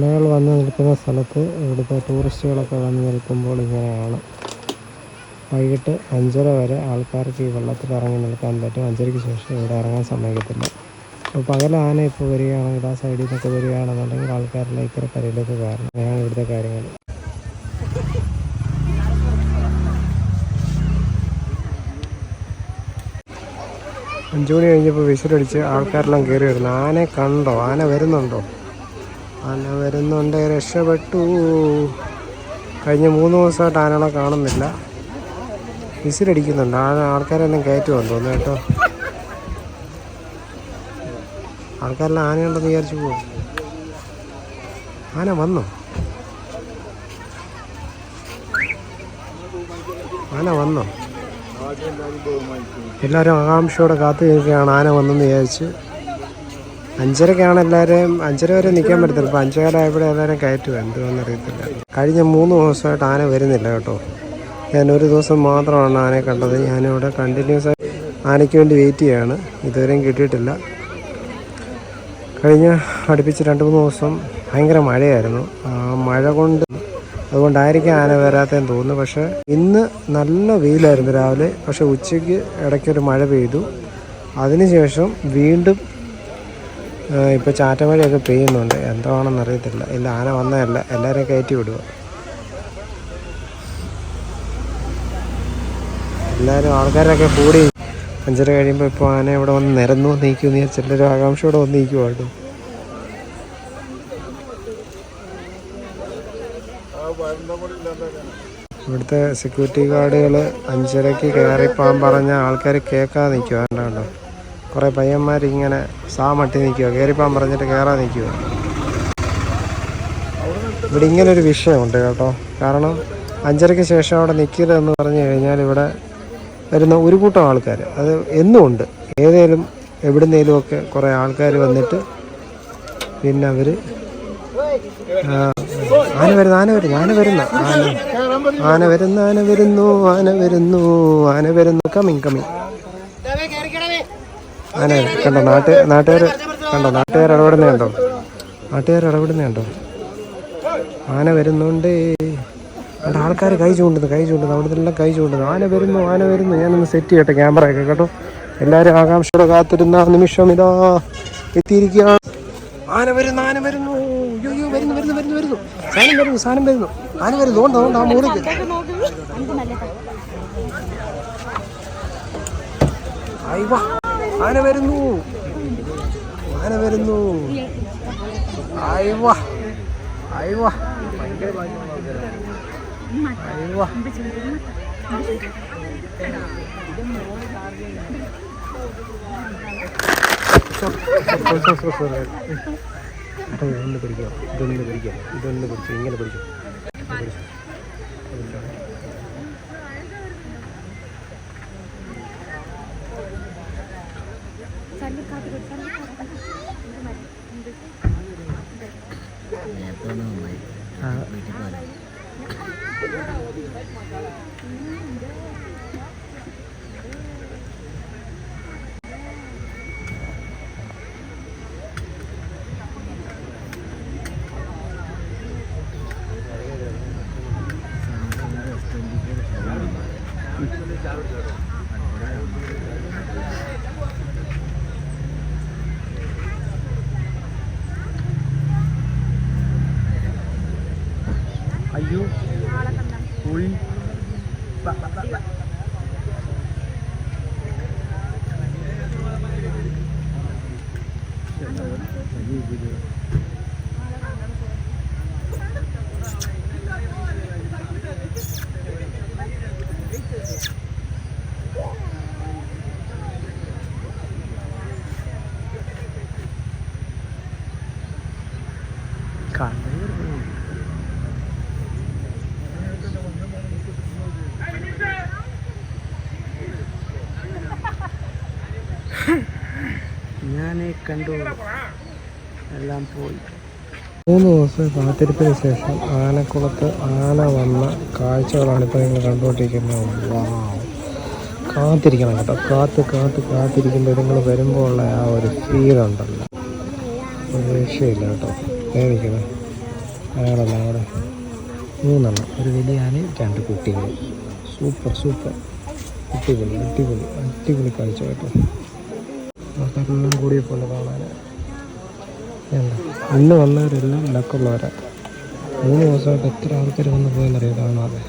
ആനകൾ വന്ന് നിൽക്കുന്ന സ്ഥലത്ത് ഇവിടുത്തെ ടൂറിസ്റ്റുകളൊക്കെ വന്ന് നിൽക്കുമ്പോൾ ഇങ്ങനെയാണ്. വൈകിട്ട് അഞ്ചര വരെ ആൾക്കാർക്ക് ഈ വെള്ളത്തിൽ ഇറങ്ങി നിൽക്കാൻ പറ്റും. അഞ്ചരയ്ക്ക് ശേഷം ഇവിടെ ഇറങ്ങാൻ സമ്മതിക്കത്തില്ല അപ്പോൾ പകൽ ആന ഇപ്പോൾ വരികയാണെങ്കിൽ ആ സൈഡിൽ നിന്നൊക്കെ വരികയാണെന്നുണ്ടെങ്കിൽ ആൾക്കാരുടെ ഇത്ര കരയിലേക്ക് കയറണം. അങ്ങനെയാണ് ഇവിടുത്തെ കാര്യങ്ങൾ. അഞ്ചു മണി കഴിഞ്ഞപ്പോൾ വിസിലടിച്ച് ആൾക്കാരെല്ലാം കയറി വരുന്നു. ആനയെ കണ്ടോ? ആന വരുന്നുണ്ടോ? ആന വരുന്നുണ്ട്. രക്ഷപ്പെട്ടു. കഴിഞ്ഞ മൂന്ന് ദിവസമായിട്ട് ആനകളെ കാണുന്നില്ല. വിസിലടിക്കുന്നുണ്ട്. ആന ആൾക്കാരെല്ലാം കയറ്റുമെന്ന് തോന്നുന്നു കേട്ടോ. ആൾക്കാരെല്ലാം ആനയുണ്ടെന്ന് വിചാരിച്ചു പോകും ആന വന്നു. ആന വന്നു. എല്ലാവരും ആകാംക്ഷയോടെ കാത്തു നിൽക്കുകയാണ് ആന വന്നെന്ന് വിചാരിച്ച് അഞ്ചരക്കാണ് എല്ലാവരെയും അഞ്ചര വരെ നിൽക്കാൻ പറ്റത്തില്ല. അഞ്ചര അഞ്ചേകാലായപ്പോഴേ എല്ലാവരും കയറ്റുക എന്തുവാന്ന് അറിയത്തില്ല. കഴിഞ്ഞ മൂന്ന് ദിവസമായിട്ട് ആന വരുന്നില്ല കേട്ടോ. ഞാൻ ഒരു ദിവസം മാത്രമാണ് ആനയെ കണ്ടത്. ഞാനിവിടെ കണ്ടിന്യൂസ് ആയി ആനയ്ക്ക് വേണ്ടി വെയിറ്റ് ചെയ്യാണ്. ഇതുവരെയും കിട്ടിയിട്ടില്ല. കഴിഞ്ഞ അടുപ്പിച്ച് രണ്ട് മൂന്ന് ദിവസം ഭയങ്കര മഴയായിരുന്നു. ആ മഴ കൊണ്ട് അതുകൊണ്ടായിരിക്കും ആന വരാത്തതെന്ന് തോന്നുന്നു. പക്ഷേ ഇന്ന് നല്ല വെയിലായിരുന്നു രാവിലെ. പക്ഷേ ഉച്ചയ്ക്ക് ഇടയ്ക്കൊരു മഴ പെയ്തു. അതിനുശേഷം വീണ്ടും ഇപ്പോൾ ചാറ്റമഴയൊക്കെ പെയ്യുന്നുണ്ട്. എന്താണെന്ന് അറിയത്തില്ല. ഇല്ല ആന വന്നതല്ല. എല്ലാവരെയും കയറ്റി വിടുക എല്ലാവരും ആൾക്കാരൊക്കെ കൂടി അഞ്ചര കഴിയുമ്പോൾ ഇപ്പോൾ ആന ഇവിടെ വന്ന് നിരന്നു നീക്കുമെന്ന് എല്ലാവരും ആകാംക്ഷയോടെ വന്ന് നിൽക്കുവാ കേട്ടോ. ഇവിടുത്തെ സെക്യൂരിറ്റി ഗാർഡുകൾ അഞ്ചരയ്ക്ക് കയറിപ്പോകാൻ പറഞ്ഞ ആൾക്കാർ കേൾക്കാതെ നിൽക്കുക കണ്ടോ? കുറേ പയ്യന്മാർ ഇങ്ങനെ സാ നിൽക്കുക കയറിപ്പാൻ പറഞ്ഞിട്ട് കയറാൻ നിൽക്കുക ഇവിടെ ഇങ്ങനൊരു വിഷയമുണ്ട് കേട്ടോ. കാരണം അഞ്ചരയ്ക്ക് ശേഷം അവിടെ നിൽക്കരുതെന്ന് പറഞ്ഞു കഴിഞ്ഞാൽ ഇവിടെ വരുന്ന ഒരു കൂട്ടം ആൾക്കാർ അത് എന്നും ഉണ്ട് ഏതേലും എവിടുന്നേലും ഒക്കെ കുറേ ആൾക്കാർ വന്നിട്ട് പിന്നെ അവർ ആന വരുന്ന ആന വരുന്നു ആന വരുന്ന ആന. ആന വരുന്ന ആന വരുന്നു ആന വരുന്നു ആന വരുന്നു. കമ്മിങ് കമ്മിങ് ആന കണ്ടോ നാട്ട് നാട്ടുകാർ കണ്ടോ നാട്ടുകാർ ഇടപെടുന്ന കണ്ടോ നാട്ടുകാർ ഇടപെടുന്ന കണ്ടോ ആന വരുന്നുണ്ട് അവിടെ ആൾക്കാർ കൈ ചൂണ്ടുന്നു കൈ ചൂണ്ടുന്നു അവിടെ നിന്നെല്ലാം കൈ ചൂണ്ടുന്നു. ആന വരുന്നു ആന വരുന്നു. ഞാനൊന്ന് സെറ്റ് ചെയ്യട്ടെ ക്യാമറ ഒക്കെ കേട്ടോ. എല്ലാവരും ആകാംക്ഷയോടെ കാത്തിരുന്ന നിമിഷം ഇതാ എത്തിയിരിക്കുകയാണ്. ആന വരുന്നു ആന വരുന്നു. അയ്യോ വരുന്നു വരുന്നു വരുന്നു വരുന്നു. സാധനം വരുന്നു സാധനം വരുന്നു. ആന വരുന്നു ഓണ്ട ഓണ്ട ആ അയ്യോ ആന വരുന്നു. ആന വരുന്നു. അയ്യോ അയ്യോ അയ്യോ ഇതൊന്ന് പിടിക്കാം ഇതൊന്ന് പിടിക്കാം ഇതൊന്ന് പിടിച്ചു ഇങ്ങനെ പിടിച്ചു അയ്യോ ഞാനേ കണ്ടു. എല്ലാം പോയി. മൂന്ന് ദിവസം കാത്തിരിപ്പിന് ശേഷം ആനക്കുളത്ത് ആന വന്ന കാഴ്ചകളാണ് ഇപ്പോൾ നിങ്ങൾ കണ്ടുകൊണ്ടിരിക്കുന്നത്. വാ. കാത്തിരിക്കണം കേട്ടോ. കാത്ത് കാത്ത് കാത്തിരിക്കുമ്പോൾ നിങ്ങൾ വരുമ്പോൾ ഉള്ള ആ ഒരു ഫീൽ ഉണ്ടല്ലോ. രക്ഷയില്ല കേട്ടോ. ഏ നിൽക്കണേ. അയാളല്ല അവിടെ? മൂന്നെണ്ണം. ഒരു വലിയ ആനയും രണ്ട് കുട്ടികൾ സൂപ്പർ സൂപ്പർ. അടിപൊളി അടിപൊളി അടിപൊളി കാഴ്ച കേട്ടോ. ആൾക്കാരെല്ലാം കൂടിയപ്പോൾ കാണാൻ എന്താ? ഇന്ന് വന്നവരെല്ലാം ലക്കുള്ളവരാ മൂന്ന് ദിവസമായിട്ട് എത്ര ആൾക്കാർ വന്നു പോയെന്നറിയാം കാണാതെ?